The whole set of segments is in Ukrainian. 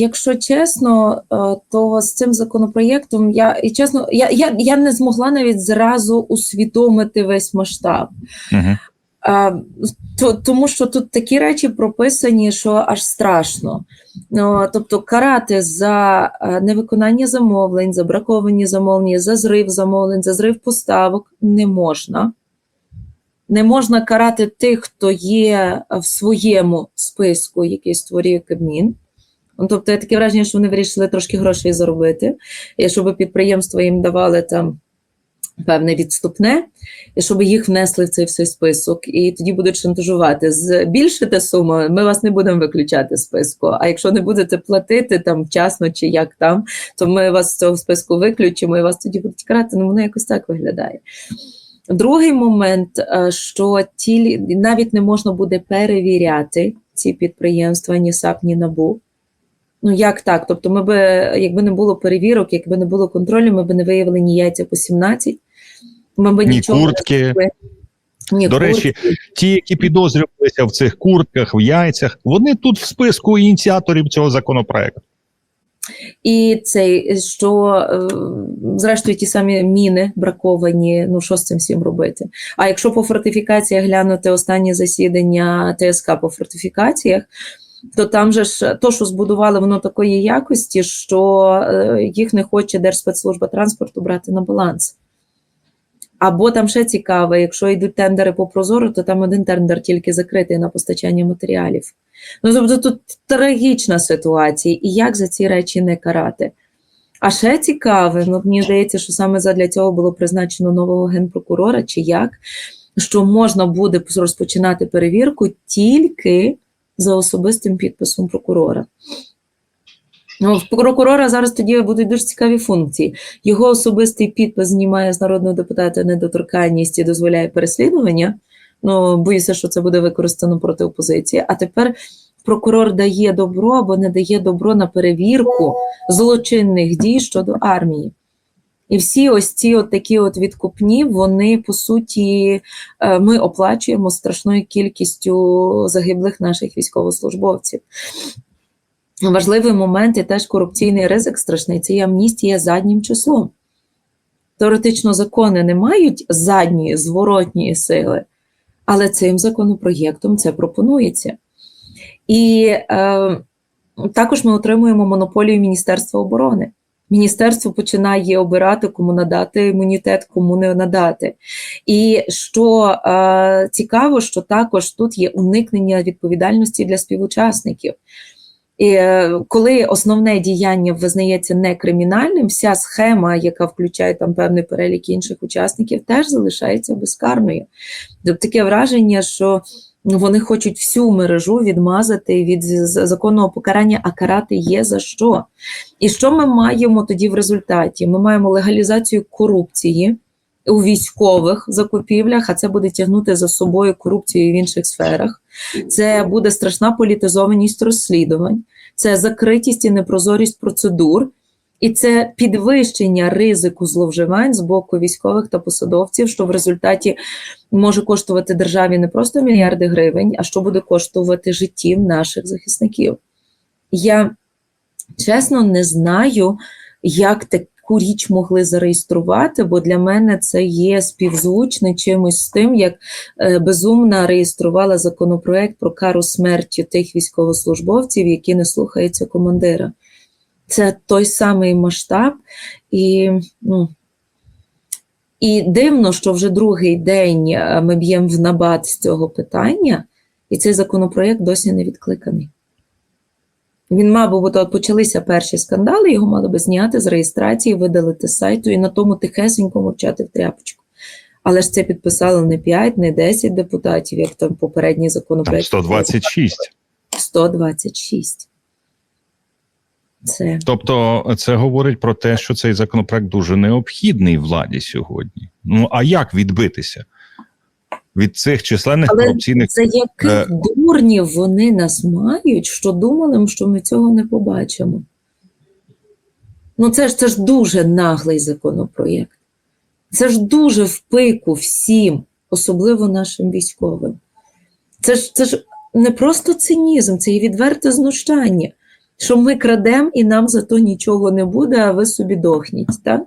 якщо чесно, е, то з цим законопроєктом я і чесно, я, я, я не змогла навіть зразу усвідомити весь масштаб. Угу. А, то, тому що тут такі речі прописані, що аж страшно. Ну, тобто карати за е, невиконання замовлень, за браковані замовлення, за зрив замовлень, за зрив поставок не можна. Не можна карати тих, хто є в своєму списку, який створює Кабмін. Ну, Тобто, я таке враження, що вони вирішили трошки грошей заробити, і щоб підприємства їм давали там певне відступне, і щоб їх внесли в цей всей список, і тоді будуть шантажувати. Збільшите суму, ми вас не будемо виключати з списку. А якщо не будете платити там вчасно чи як там, то ми вас з цього списку виключимо і вас тоді будуть карати. Ну воно якось так виглядає. Другий момент, е, що ті навіть не можна буде перевіряти ці підприємства, ні САП, ні НАБУ. Ну як так? Тобто, ми би, якби не було перевірок, якби не було контролю, ми б не виявили ні яйця по 17, ми б Ні нічого куртки. не. Ні До речі, ті, які підозрювалися в цих куртках, в яйцях, вони тут в списку ініціаторів цього законопроекту. І цей, що е, зрештою ті самі міни браковані, ну що з цим всім робити? А якщо по фортифікаціях глянути останнє засідання ТСК по фортифікаціях, то там же ж то, що збудували, воно такої якості, що е, їх не хоче Держспецслужба транспорту брати на баланс. Або там ще цікаво, якщо йдуть тендери по Прозоро, то там один тендер тільки закритий на постачання матеріалів. Ну, тобто тут трагічна ситуація, і як за ці речі не карати. А ще цікаве, ну мені здається, що саме задля цього було призначено нового генпрокурора, чи як, що можна буде розпочинати перевірку тільки за особистим підписом прокурора. Ну, в прокурора зараз тоді будуть дуже цікаві функції. Його особистий підпис знімає з народного депутата недоторканність і дозволяє переслідування. Ну, боюся, що це буде використано проти опозиції. А тепер прокурор дає добро або не дає добро на перевірку злочинних дій щодо армії. І всі ось ці от такі от відкупні, вони по суті е, ми оплачуємо страшною кількістю загиблих наших військовослужбовців. Важливий момент і теж корупційний ризик страшний це є амністія заднім числом. Теоретично закони не мають задньої зворотньої сили, але цим законопроєктом це пропонується. І е, також ми отримуємо монополію Міністерства оборони. Міністерство починає обирати, кому надати імунітет, кому не надати. І що е, цікаво, що також тут є уникнення відповідальності для співучасників. І е, коли основне діяння визнається не кримінальним, вся схема, яка включає там певний перелік інших учасників, теж залишається безкарною. Тобто таке враження, що вони хочуть всю мережу відмазати від законного покарання, а карати є за що. І що ми маємо тоді в результаті? Ми маємо легалізацію корупції у військових закупівлях, а це буде тягнути за собою корупцію в інших сферах. Це буде страшна політизованість розслідувань, це закритість і непрозорість процедур. І це підвищення ризику зловживань з боку військових та посадовців, що в результаті може коштувати державі не просто мільярди гривень, а що буде коштувати життів наших захисників. Я чесно не знаю, як таку річ могли зареєструвати, бо для мене це є співзвучне чимось з тим, як е, безумна реєструвала законопроект про кару смерті тих військовослужбовців, які не слухаються командира. Це той самий масштаб, і ну, і дивно, що вже другий день е, ми б'ємо в набат з цього питання, і цей законопроєкт досі не відкликаний. Він, мабуть, от почалися перші скандали, його мали би зняти з реєстрації, видалити з сайту і на тому тихесенько мовчати в тряпочку. Але ж це підписало не 5, не 10 депутатів, як там попередній законопроект. Там 126. 126. Це Тобто, це говорить про те, що цей законопроект дуже необхідний владі сьогодні. Ну а як відбитися від цих численних Але корупційних за яких Е, дурнів вони нас мають, що думали, що ми цього не побачимо? Ну, це ж це ж дуже наглий законопроєкт. Це ж дуже в пику всім, особливо нашим військовим. Це ж це ж не просто цинізм, це і відверте знущання. Що ми крадемо і нам за то нічого не буде, а ви собі дохніть. Так?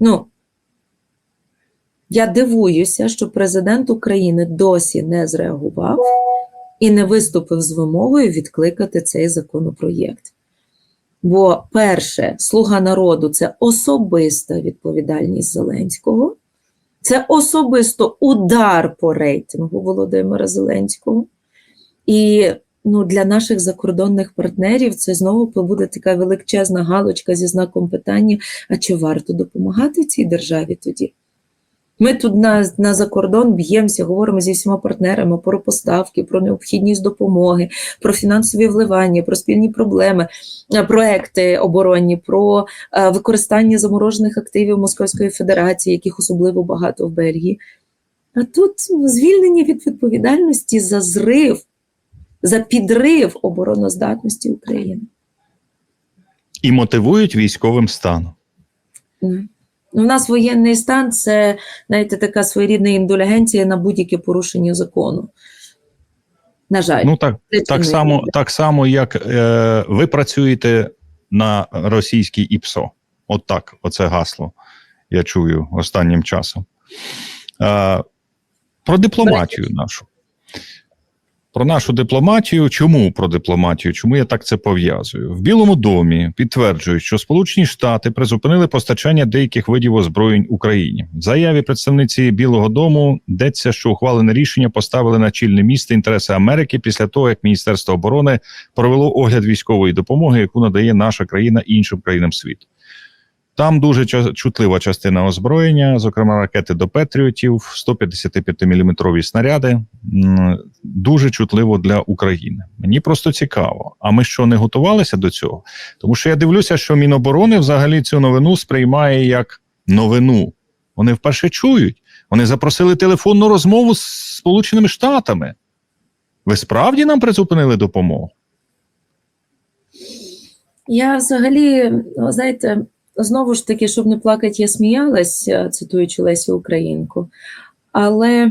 Ну, я дивуюся, що президент України досі не зреагував і не виступив з вимогою відкликати цей законопроєкт. Бо, перше, слуга народу це особиста відповідальність Зеленського, це особисто удар по рейтингу Володимира Зеленського. І ну, для наших закордонних партнерів це знову буде така величезна галочка зі знаком питання: а чи варто допомагати цій державі тоді? Ми тут на, на закордон б'ємося, говоримо зі всіма партнерами про поставки, про необхідність допомоги, про фінансові вливання, про спільні проблеми, е, проекти оборонні, про е, використання заморожених активів Московської Федерації, яких особливо багато в Бельгії. А тут звільнення від відповідальності за зрив, за підрив обороноздатності України. І мотивують військовим станом. Ну, У нас воєнний стан це, знаєте, така своєрідна індулігенція на будь-яке порушення закону. На жаль, Ну так, так, само, так само, як е, ви працюєте на російській ІПСО. От так, оце гасло я чую останнім часом. Е, про дипломатію нашу. Про нашу дипломатію. Чому про дипломатію? Чому я так це пов'язую? В Білому домі підтверджують, що Сполучені Штати призупинили постачання деяких видів озброєнь Україні. В заяві представниці Білого Дому йдеться, що ухвалене рішення поставили на чільне місце інтереси Америки після того, як Міністерство оборони провело огляд військової допомоги, яку надає наша країна іншим країнам світу. Там дуже чутлива частина озброєння, зокрема ракети до Петріотів, 155 мм снаряди. Дуже чутливо для України. Мені просто цікаво. А ми що не готувалися до цього? Тому що я дивлюся, що Міноборони взагалі цю новину сприймає як новину. Вони вперше чують. Вони запросили телефонну розмову з Сполученими Штатами. Ви справді нам призупинили допомогу? Я взагалі, знаєте, знову ж таки, щоб не плакати, я сміялась, е, цитуючи Лесю Українку. Але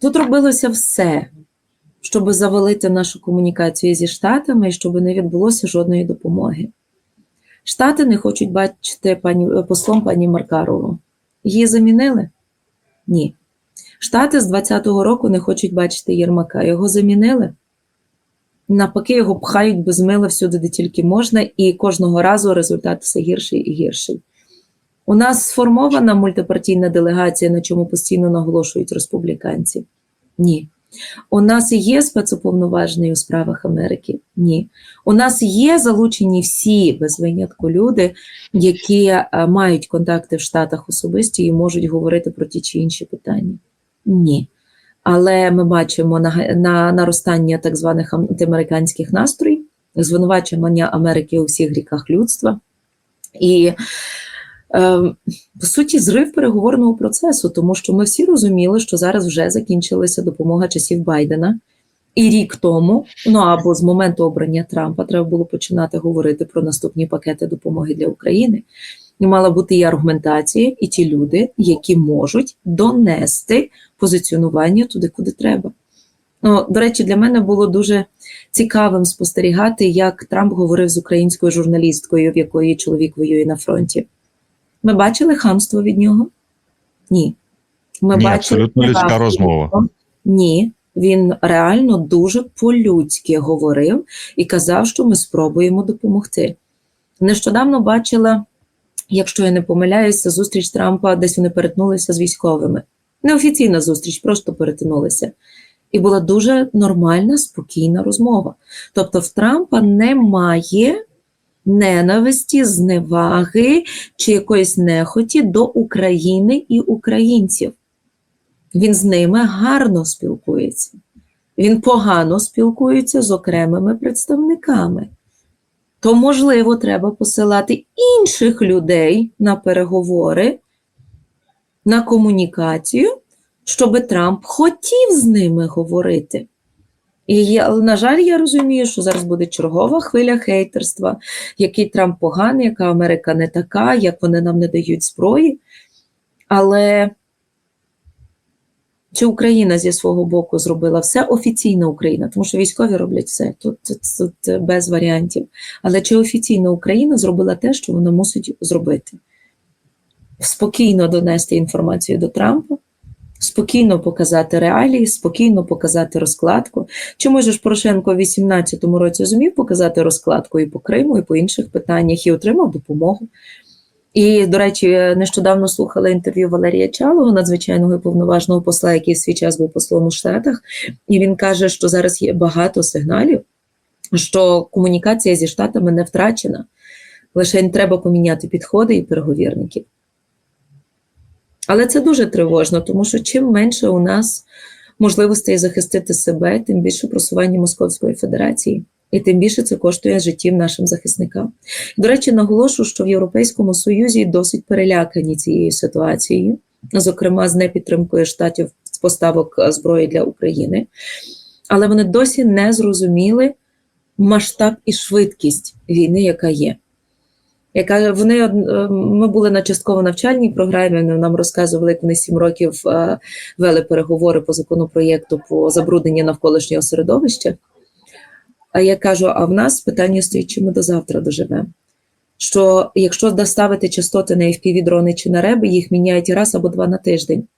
тут робилося все, щоб завалити нашу комунікацію зі Штатами і щоб не відбулося жодної допомоги. Штати не хочуть бачити пані, е, послом пані Маркарову. Її замінили? Ні. Штати з 20-го року не хочуть бачити Єрмака. Його замінили? Навпаки, його пхають без мила всюди, де тільки можна, і кожного разу результат все гірший і гірший. У нас сформована мультипартійна делегація, на чому постійно наголошують республіканці? Ні. У нас є спецуповноважений у справах Америки? Ні. У нас є залучені всі без винятку люди, які е, мають контакти в Штатах особисті і можуть говорити про ті чи інші питання? Ні. Але ми бачимо на, на наростання так званих антиамериканських настроїв, звинувачення Америки у всіх гріках людства. І, е, по суті, зрив переговорного процесу, тому що ми всі розуміли, що зараз вже закінчилася допомога часів Байдена. І рік тому, ну або з моменту обрання Трампа, треба було починати говорити про наступні пакети допомоги для України. І мала бути і аргументація, і ті люди, які можуть донести позиціонування туди, куди треба. Ну, до речі, для мене було дуже цікавим спостерігати, як Трамп говорив з українською журналісткою, в якої чоловік воює на фронті. Ми бачили хамство від нього? Ні. Ми Ні, абсолютно людська розмова. Ні. Він реально дуже по-людськи говорив і казав, що ми спробуємо допомогти. Нещодавно бачила, якщо я не помиляюся, зустріч Трампа, десь вони перетнулися з військовими. Неофіційна зустріч, просто перетинулися. І була дуже нормальна, спокійна розмова. Тобто, в Трампа немає ненависті, зневаги чи якоїсь нехоті до України і українців. Він з ними гарно спілкується. Він погано спілкується з окремими представниками. То, можливо, треба посилати інших людей на переговори, на комунікацію, щоб Трамп хотів з ними говорити. І на жаль, я розумію, що зараз буде чергова хвиля хейтерства, який Трамп поганий, яка Америка не така, як вони нам не дають зброї. Але Чи Україна зі свого боку зробила все офіційна Україна, тому що військові роблять все тут, тут, тут без варіантів. Але чи офіційна Україна зробила те, що вона мусить зробити? Спокійно донести інформацію до Трампа, спокійно показати реалії, спокійно показати розкладку. Чому ж Порошенко в 18-му році зумів показати розкладку і по Криму, і по інших питаннях, і отримав допомогу. І, до речі, нещодавно слухала інтерв'ю Валерія Чалого, надзвичайного і повноважного посла, який свій час був послом у Штатах, і він каже, що зараз є багато сигналів, що комунікація зі Штатами не втрачена. Лише треба поміняти підходи і переговірників. Але це дуже тривожно, тому що чим менше у нас можливостей захистити себе, тим більше просування Московської Федерації. І тим більше це коштує життів нашим захисникам. До речі, наголошую, що в Європейському Союзі досить перелякані цією ситуацією, зокрема з непідтримкою штатів з поставок зброї для України. Але вони досі не зрозуміли масштаб і швидкість війни, яка є. Яка вони ми були на частково навчальній програмі. Нам розказували, як вони сім років вели переговори по законопроєкту по забрудненню навколишнього середовища. А я кажу: а в нас питання стоїть, чи ми до завтра доживемо. Що якщо доставити частоти на FPV дрони чи на реби, їх міняють раз або два на тиждень.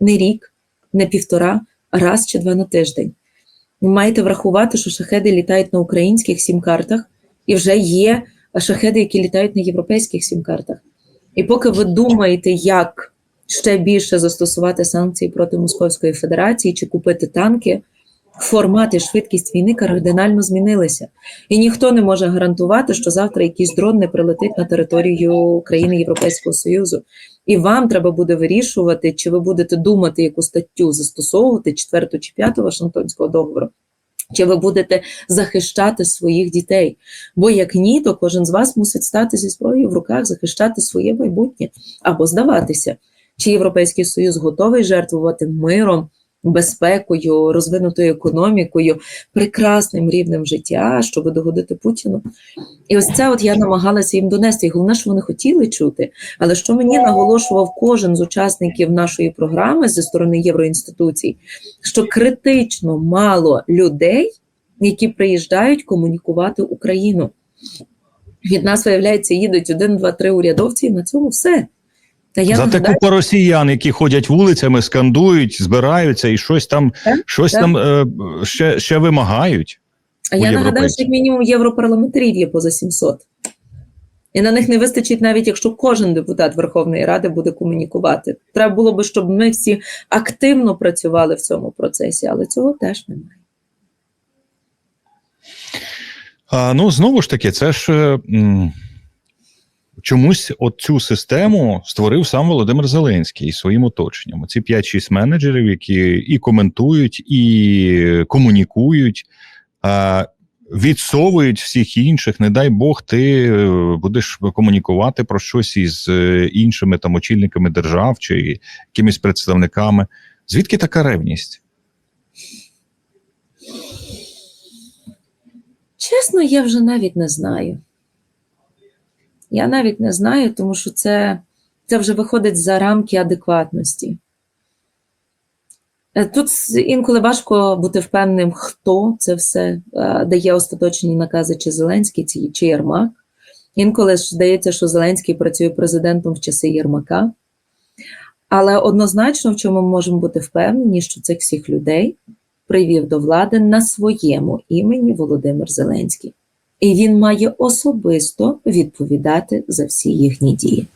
Не рік, не півтора, а раз чи два на тиждень. Ви маєте врахувати, що шахеди літають на українських сім-картах, і вже є шахеди, які літають на європейських сім-картах. І поки ви думаєте, як ще більше застосувати санкції проти Московської Федерації чи купити танки, формат і швидкість війни кардинально змінилися. І ніхто не може гарантувати, що завтра якийсь дрон не прилетить на територію країни Європейського Союзу. І вам треба буде вирішувати, чи ви будете думати, яку статтю застосовувати, четверту чи п'яту Вашингтонського договору. Чи ви будете захищати своїх дітей? Бо як ні, то кожен з вас мусить стати зі зброєю в руках, захищати своє майбутнє або здаватися. Чи Європейський Союз готовий жертвувати миром, безпекою, розвинутою економікою, прекрасним рівнем життя, щоб догодити Путіну. І ось це от я намагалася їм донести. І головне, що вони хотіли чути. Але що мені наголошував кожен з учасників нашої програми зі сторони євроінституцій, що критично мало людей, які приїжджають комунікувати Україну. Від нас, виявляється, їдуть один, два, три урядовці, і на цьому все. Та я Зате нагадаю... купа росіян, які ходять вулицями, скандують, збираються і щось там так, щось так. там е, ще ще вимагають. А я нагадаю, що як мінімум європарламентарів є поза 700. І на них не вистачить, навіть якщо кожен депутат Верховної Ради буде комунікувати. Треба було би, щоб ми всі активно працювали в цьому процесі, але цього теж немає. А, Ну, знову ж таки, це ж. М Чомусь от цю систему створив сам Володимир Зеленський своїм оточенням. Ці 5-6 менеджерів, які і коментують, і комунікують, відсовують всіх інших. Не дай Бог, ти е, будеш комунікувати про щось із е, іншими там очільниками держав чи якимись представниками. Звідки така ревність? Чесно, я вже навіть не знаю. Я навіть не знаю, тому що це, це вже виходить за рамки адекватності. Е, тут інколи важко бути впевненим, хто це все е, дає остаточні накази, чи Зеленський, чи Єрмак. Інколи ж здається, що Зеленський працює президентом в часи Єрмака. Але однозначно, в чому ми можемо бути впевнені, що цих всіх людей привів до влади на своєму імені Володимир Зеленський і він має особисто відповідати за всі їхні дії.